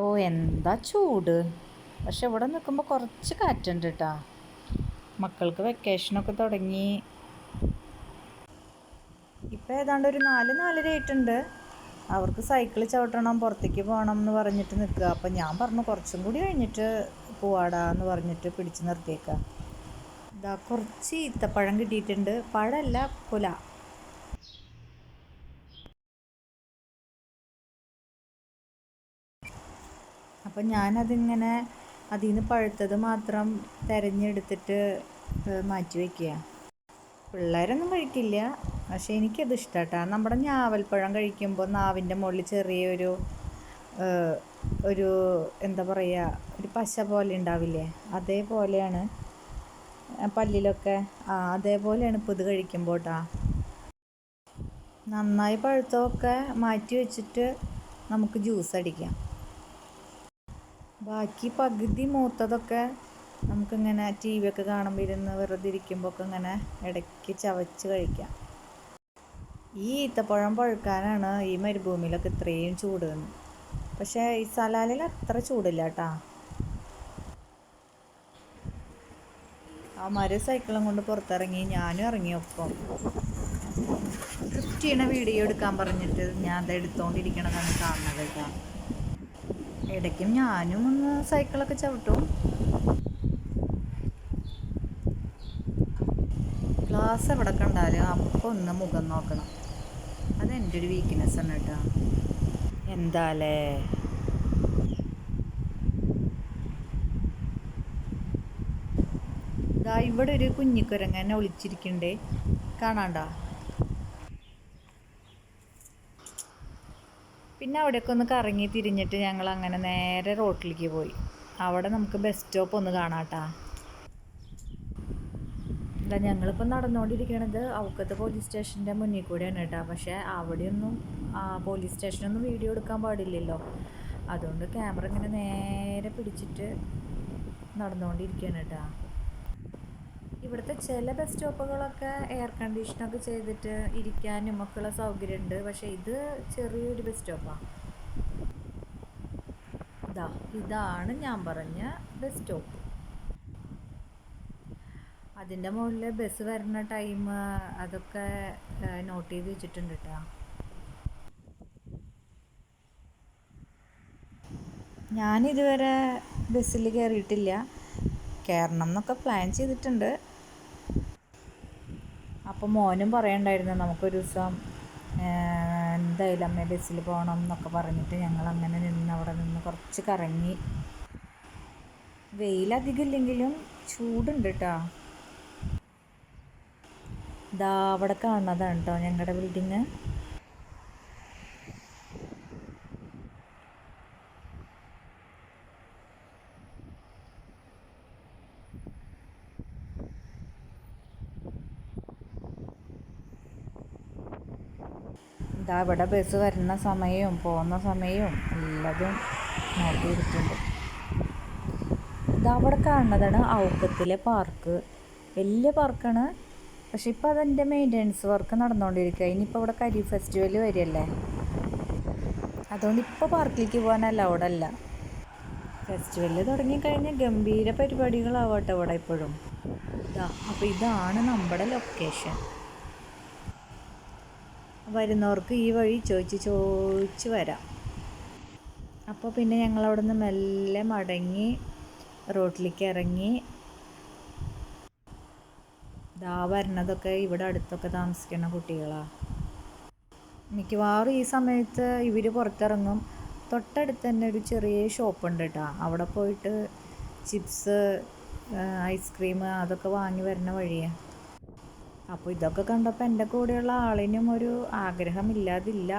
ഓ എന്താ ചൂട്? പക്ഷെ ഇവിടെ നിൽക്കുമ്പോൾ കുറച്ച് കാറ്റുണ്ട് കേട്ടോ മക്കൾക്ക് വെക്കേഷനൊക്കെ തുടങ്ങി. ഇപ്പം ഏതാണ്ട് ഒരു നാല് നാലര ആയിട്ടുണ്ട്. അവർക്ക് സൈക്കിൾ ചവിട്ടണം പുറത്തേക്ക് പോകണം എന്ന് പറഞ്ഞിട്ട് നിൽക്കുക. അപ്പം ഞാൻ പറഞ്ഞു കുറച്ചും കൂടി കഴിഞ്ഞിട്ട് പോവാടാ എന്ന് പറഞ്ഞിട്ട് പിടിച്ച് നിർത്തിയേക്കാം. ഇതാ കുറച്ച് ഈത്തപ്പഴം കിട്ടിയിട്ടുണ്ട്. പഴമല്ല കുല അപ്പം ഞാനതിങ്ങനെ അതിൽ നിന്ന് പഴുത്തത് മാത്രം തിരഞ്ഞെടുത്തിട്ട് മാറ്റി വയ്ക്കുക പിള്ളേരൊന്നും കഴിക്കില്ല. പക്ഷേ എനിക്കത് ഇഷ്ടമാട്ടോ നമ്മുടെ ഞാവൽപ്പഴം കഴിക്കുമ്പോൾ നാവിന്റെ മുകളിൽ ചെറിയൊരു ഒരു എന്താ പറയുക ഒരു പശ പോലെ ഉണ്ടാവില്ലേ? അതേപോലെയാണ് പല്ലിലൊക്കെ ആ അതേപോലെയാണ് ഇപ്പോൾ ഇത് കഴിക്കുമ്പോൾ കേട്ടോ നന്നായി പഴുത്തമൊക്കെ മാറ്റി വെച്ചിട്ട് നമുക്ക് ജ്യൂസ് അടിക്കാം. ബാക്കി പകുതി മൂത്തതൊക്കെ നമുക്കിങ്ങനെ ടി വി ഒക്കെ കാണുമ്പോൾ ഇരുന്ന് വെറുതെ ഇരിക്കുമ്പോൾ ഒക്കെ ഇങ്ങനെ ഇടയ്ക്ക് ചവച്ച് കഴിക്കാം. ഈ ഈത്തപ്പഴം പഴുക്കാനാണ് ഈ മരുഭൂമിയിലൊക്കെ ഇത്രയും ചൂട് പക്ഷേ ഈ സലാലിൽ അത്ര ചൂടില്ല കേട്ടാ. അവന്മാർ സൈക്കിളും കൊണ്ട് പുറത്തിറങ്ങി ഞാനും ഇറങ്ങി ഒപ്പം. ചെയ്യണ വീഡിയോ എടുക്കാൻ പറഞ്ഞിട്ട് ഞാൻ അത് എടുത്തോണ്ടിരിക്കണതാണ് കാണുന്നത് കേട്ടോ. ഇടയ്ക്കും ഞാനും ഒന്ന് സൈക്കിളൊക്കെ ചവിട്ടും. ഗ്ലാസ് എവിടെ കണ്ടാലും അപ്പോൾ ഒന്ന് മുഖം നോക്കണം. അതെന്റെ ഒരു വീക്ക്നെസ് ആണ് കേട്ടോ. എന്താലേ? ഇവിടെ ഒരു കുഞ്ഞിക്കുരങ്ങനെ ഒളിച്ചിരിക്കണ്ടേ. കാണാണ്ടാ? പിന്നെ അവിടെയൊക്കെ ഒന്ന് കറങ്ങി തിരിഞ്ഞിട്ട് ഞങ്ങൾ അങ്ങനെ നേരെ റോട്ടിലേക്ക് പോയി. അവിടെ നമുക്ക് ബസ് സ്റ്റോപ്പ് ഒന്ന് കാണാട്ടാ. അല്ല ഞങ്ങളിപ്പോൾ നടന്നുകൊണ്ടിരിക്കണത് അവക്കത്തെ പോലീസ് സ്റ്റേഷന്റെ മുന്നിൽ കൂടെയാണ് കേട്ടോ. പക്ഷേ അവിടെയൊന്നും പോലീസ് സ്റ്റേഷനൊന്നും വീഡിയോ എടുക്കാൻ പാടില്ലല്ലോ. അതുകൊണ്ട് ക്യാമറ ഇങ്ങനെ നേരെ പിടിച്ചിട്ട് നടന്നുകൊണ്ടിരിക്കുകയാണ് കേട്ടോ. ഇവിടുത്തെ ചില ബസ് സ്റ്റോപ്പുകളൊക്കെ എയർ കണ്ടീഷനൊക്കെ ചെയ്തിട്ട് ഇരിക്കാനും ഒക്കെയുള്ള സൗകര്യമുണ്ട് പക്ഷേ ഇത് ചെറിയൊരു ബസ് സ്റ്റോപ്പാണ് ഇതാ ഇതാണ് ഞാൻ പറഞ്ഞ ബസ് സ്റ്റോപ്പ് അതിന്റെ മുകളിൽ ബസ് വരുന്ന ടൈം അതൊക്കെ നോട്ട് ചെയ്ത് വെച്ചിട്ടുണ്ട് കേട്ടോ ഞാനിതുവരെ ബസ്സിൽ കയറിയിട്ടില്ല കയറണം എന്നൊക്കെ പ്ലാൻ ചെയ്തിട്ടുണ്ട്. അപ്പോൾ മോനും പറയണ്ടായിരുന്നു നമുക്കൊരു ദിവസം എന്തായാലും അമ്മ ബസ്സിൽ പോകണം എന്നൊക്കെ പറഞ്ഞിട്ട് ഞങ്ങൾ അങ്ങനെ നിന്ന് അവിടെ നിന്ന് കുറച്ച് കറങ്ങി. വെയിലധികം ഇല്ലെങ്കിലും ചൂടുണ്ട് കേട്ടോ ഇതാ അവിടെ കാണുന്നതാണ് കേട്ടോ ഞങ്ങളുടെ ബിൽഡിങ് ഇതാ ഇവിടെ ബസ് വരുന്ന സമയവും പോകുന്ന സമയവും എല്ലാതും നോക്കിയിരിക്കുന്നുണ്ട്. ഇതാ അവിടെ കാണുന്നതാണ് ഔക്കത്തിലെ പാർക്ക് വലിയ പാർക്കാണ് പക്ഷെ ഇപ്പോൾ അതിന്റെ മെയിന്റനൻസ് വർക്ക് നടന്നുകൊണ്ടിരിക്കുക ഇനിയിപ്പോൾ ഇവിടെ കരി ഫെസ്റ്റിവൽ വരികയല്ലേ? അതുകൊണ്ട് ഇപ്പോൾ പാർക്കിലേക്ക് പോകാനല്ല അവിടെ അല്ല. ഫെസ്റ്റിവൽ തുടങ്ങിക്കഴിഞ്ഞാൽ ഗംഭീര പരിപാടികളാവട്ടെ അവിടെ ഇപ്പോഴും. അപ്പോൾ ഇതാണ് നമ്മുടെ ലൊക്കേഷൻ വരുന്നവർക്ക് ഈ വഴി ചോദിച്ച് ചോദിച്ച് വരാം. അപ്പോൾ പിന്നെ ഞങ്ങൾ അവിടെ നിന്ന് മെല്ലെ മടങ്ങി റോട്ടിലേക്ക് ഇറങ്ങി. ദാ വരണതൊക്കെ ഇവിടെ അടുത്തൊക്കെ താമസിക്കുന്ന കുട്ടികളാണ് മിക്കവാറും ഈ സമയത്ത് ഇവർ പുറത്തിറങ്ങും. തൊട്ടടുത്ത് തന്നെ ഒരു ചെറിയ ഷോപ്പ് ഉണ്ട് കേട്ടോ. അവിടെ പോയിട്ട് ചിപ്സ് ഐസ്ക്രീം അതൊക്കെ വാങ്ങി വരുന്ന വഴിയാണ് അപ്പോൾ ഇതൊക്കെ കണ്ടപ്പോൾ എന്റെ കൂടെയുള്ള ആളിനും ഒരു ആഗ്രഹമില്ലാതില്ല